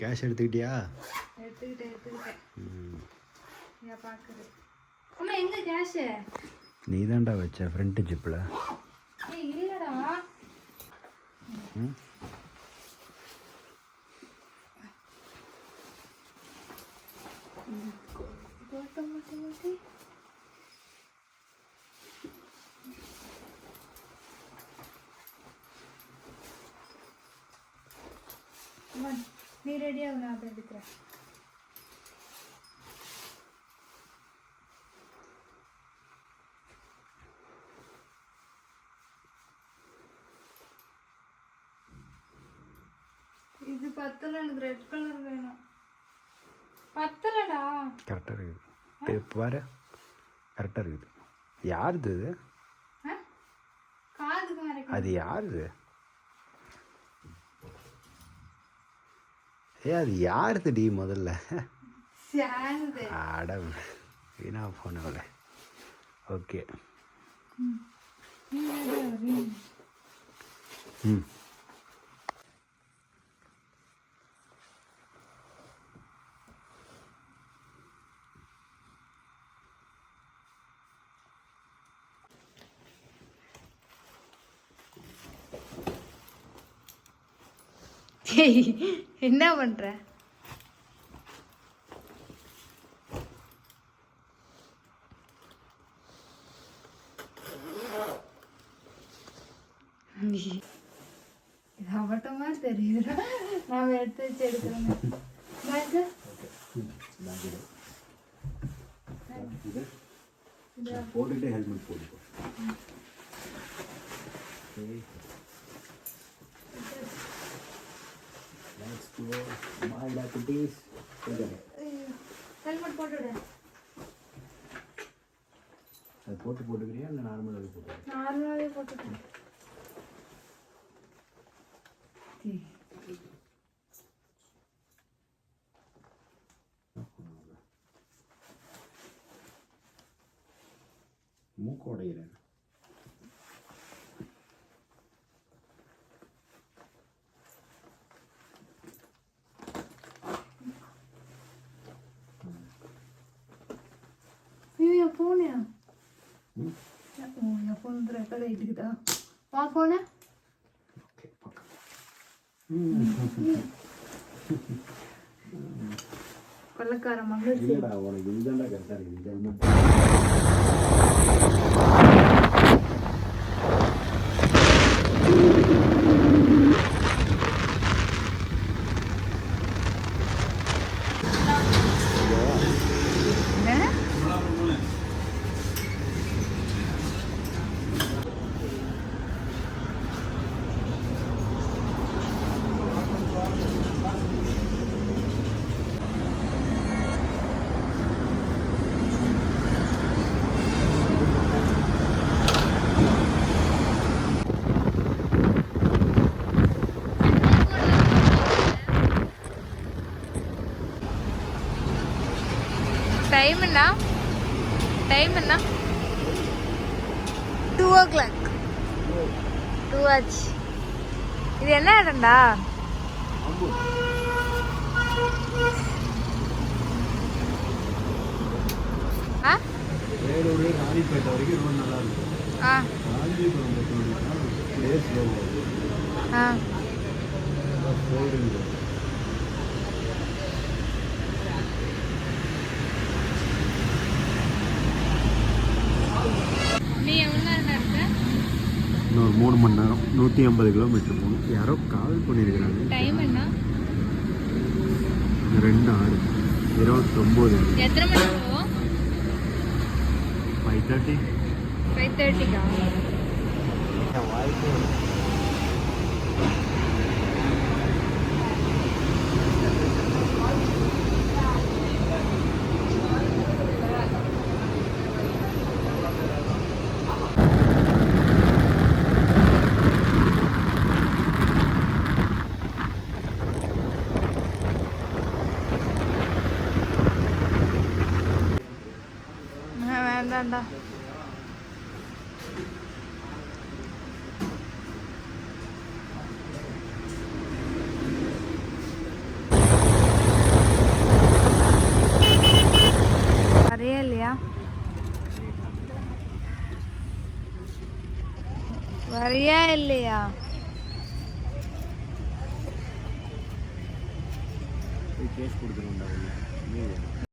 Cash எடுத்துக்கிட்டியா? எடுத்துக்கிட்டேன் எடுத்துக்கிட்டேன். பார்க்குறது அம்மா எங்கே கேஷு நீ தான்டா வச்ச ஃப்ரண்ட் ஜிப்பில் இல்லைடா. ம் மாட்டே அம்மா, நீ ரெடியாக நான் அதை எடுக்கிறேன். இது பத்தல எனக்கு ரெட் கலர் வேணும். பத்தலடா. கரெக்டாக இருக்குது. பாரு. கரெக்டாக இருக்குது. யாருது? காதுக்கு அது யாருது ஏ அது யாருதுடி முதல்ல? சாந்து அட வீணா போனவள ஓகே. ம். என்ன பண்ற? இது அவட்டமா தெரியுதுடா. நாம எடுத்து வச்சு எடுக்கிறோம். போட்டுட்டு ஹெல்மெட் போட்டுக்கோ. My deputies. ஹெல்மெட் போட்டுவிடு அது போட்டு போட்டுக்கிறியா இல்லை நார்மலாகவே போட்டு நார்மலாகவே போட்டுட்டேன் மூக்கு உடையிறேன் ஆகிட்டு இருக்குதா வா ஃபோனு ஓகே பக்கம் ம் கொள்ளக்கார மகள் இல்லைடா உனக்கு இதுதான்டா கரெக்டாக இருக்குது இந்த ஹெல்மெட் என்ன டைம் என்ன? டைம் என்ன? டூ ஓ கிளாக் டூ ஆச்சு. இது என்ன இடம்டா? ஆ? வேலூர் ராணிப்பேட்டை வரைக்கும் ரோடு நல்லா இருக்கும் ஆ. பிளேஸ் லோ ஆ ஃபோல்டிங் நீ எவ்வளோ நேரம் இருக்க இன்னொரு மூணு மணி நேரம் நூற்றி ஐம்பது கிலோமீட்டர் போகணும். யாரோ கால் பண்ணியிருக்கிறாங்க. டைம் என்ன? ரெண்டு ஆறு இருபத்தொம்போது. எத்தனை மணிக்கு போவோம்? ஃபைவ் தேர்ட்டி ஃபைவ் தேர்ட்டிக்கா இந்தாண்டா நிறைய இல்லையா வரியா இல்லையா கேஸ் கொடுக்கணும்டா